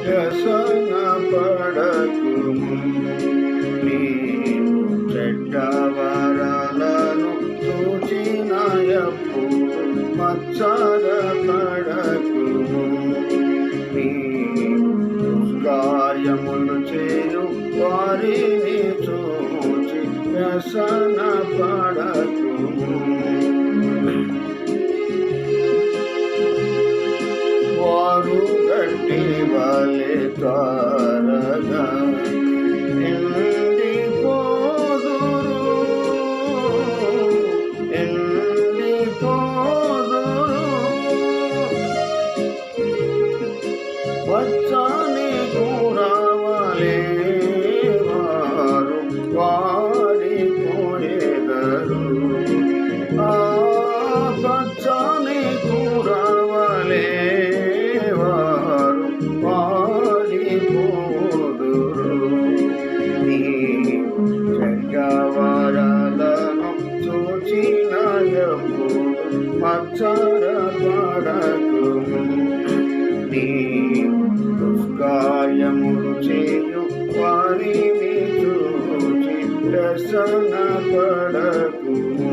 వ్యసన పడకుము నీవు చెడ్డ చూచిన ఎప్పుడు మత్సర పడకుము నీవు దుష్కార్యములు చేయు వారిని చూచి వ్యసన పడకుము वाले द्वार పడకుము దుష్కార్యములు చేయు వారిని చూచి వ్యసన పడకుము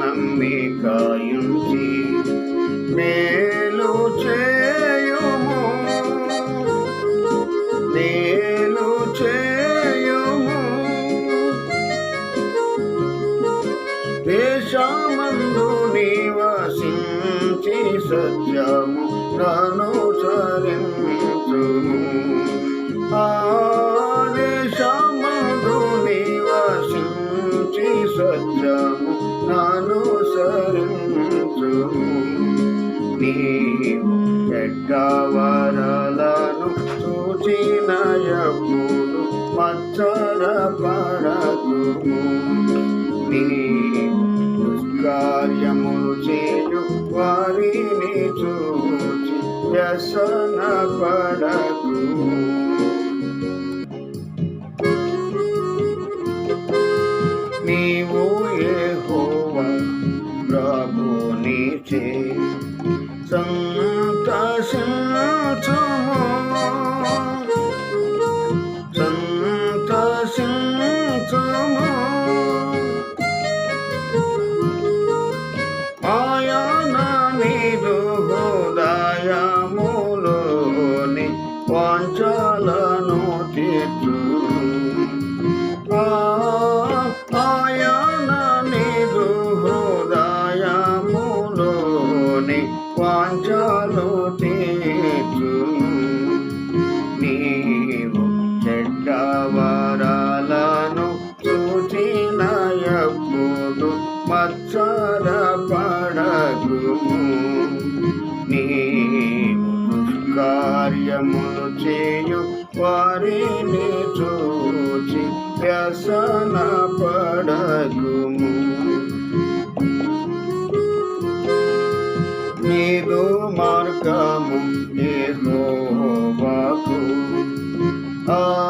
నమ్మికాయుంచి మేలు చే నీదు హృదయములోని వాంఛలను తీర్చు. ఆయన నీదు హృదయములోని వాంఛలు తీర్చు. నీవు చెడ్డవరాలను చూచిన ఎప్పుడు మత్సర Uh,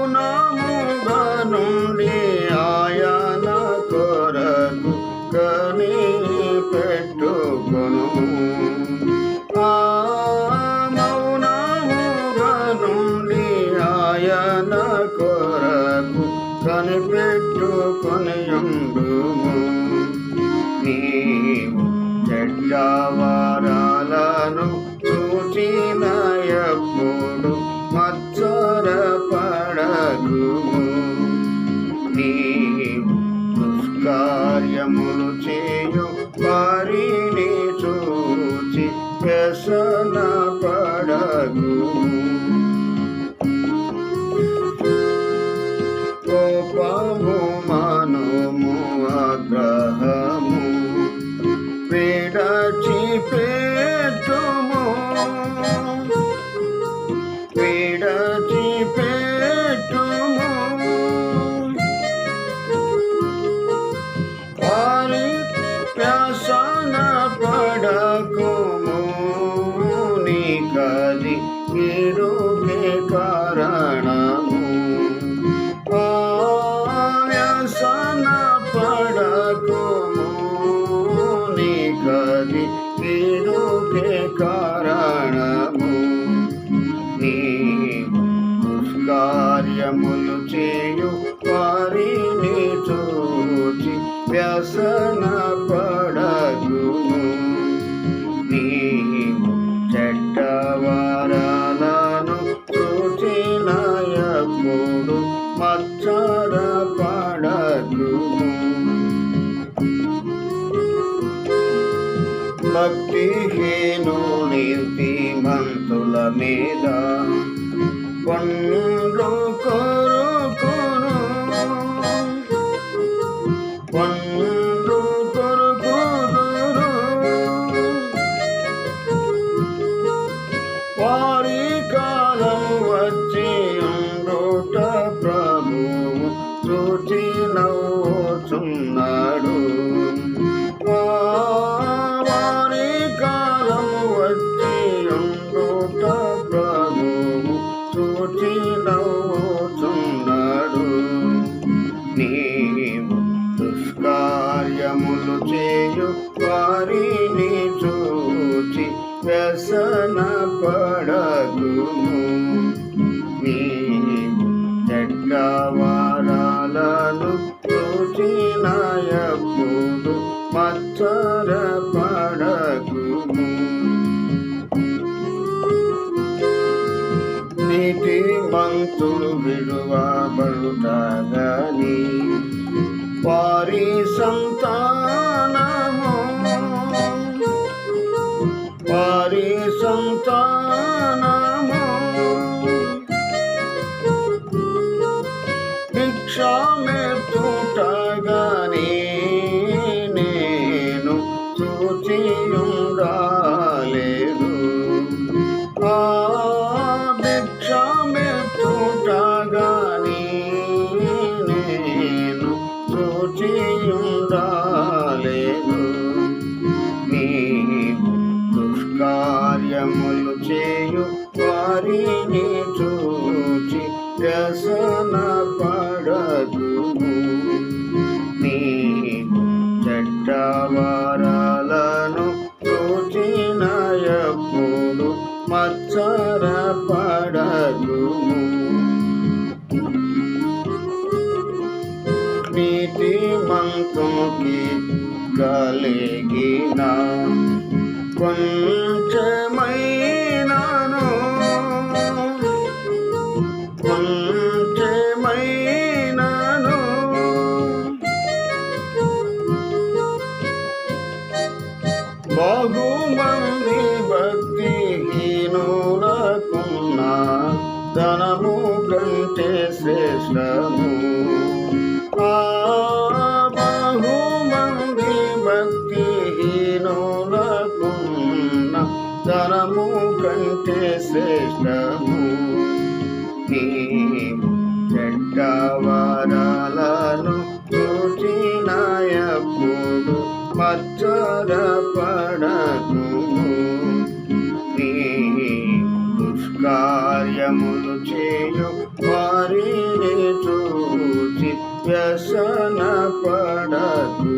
Gawa. భక్తిహీనునిమంతుల మీద పండ్లు కొరుకును పండ్లు భక్తులు విడువబడుతాగని వారి సంతా బ్రతుకు నీకు చట్టవారాలను చూచినప్పుడు మచ్చర పడదు నీతి మంతుకి కలిగిన కొన్ని వెంకటేశ్వరము వెంకవారాలను కూర్చినాయప్పుడు మచ్చర పడను దుష్కార్యములు చేయు వారిని చూచి వ్యసన పడదు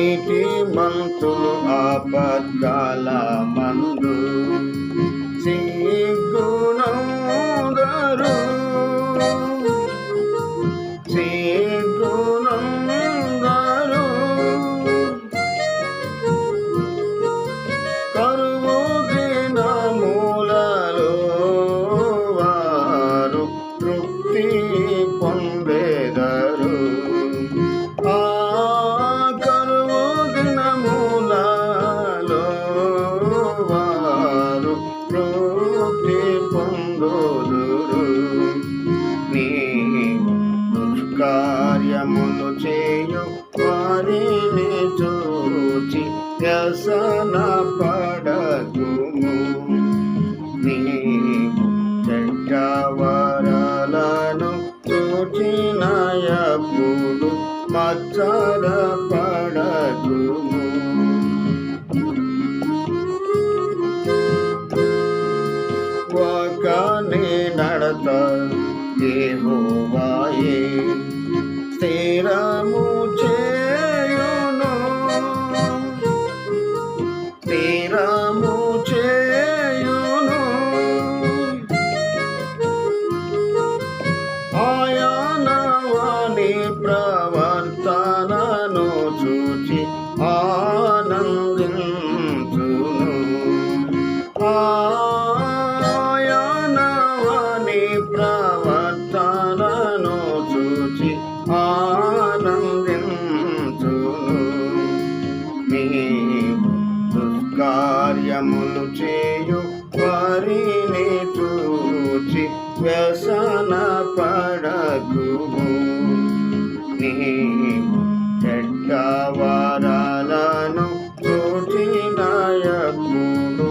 నీటి మంతులు ఆపత్కాల మందు. సిగ్గున వ్యసన పడదు నీ చెడ్డవరలను మచ్చర పడకుము. ఒకనే నడత ఏ స్థిరము వరాలను కోటి నాయకుడు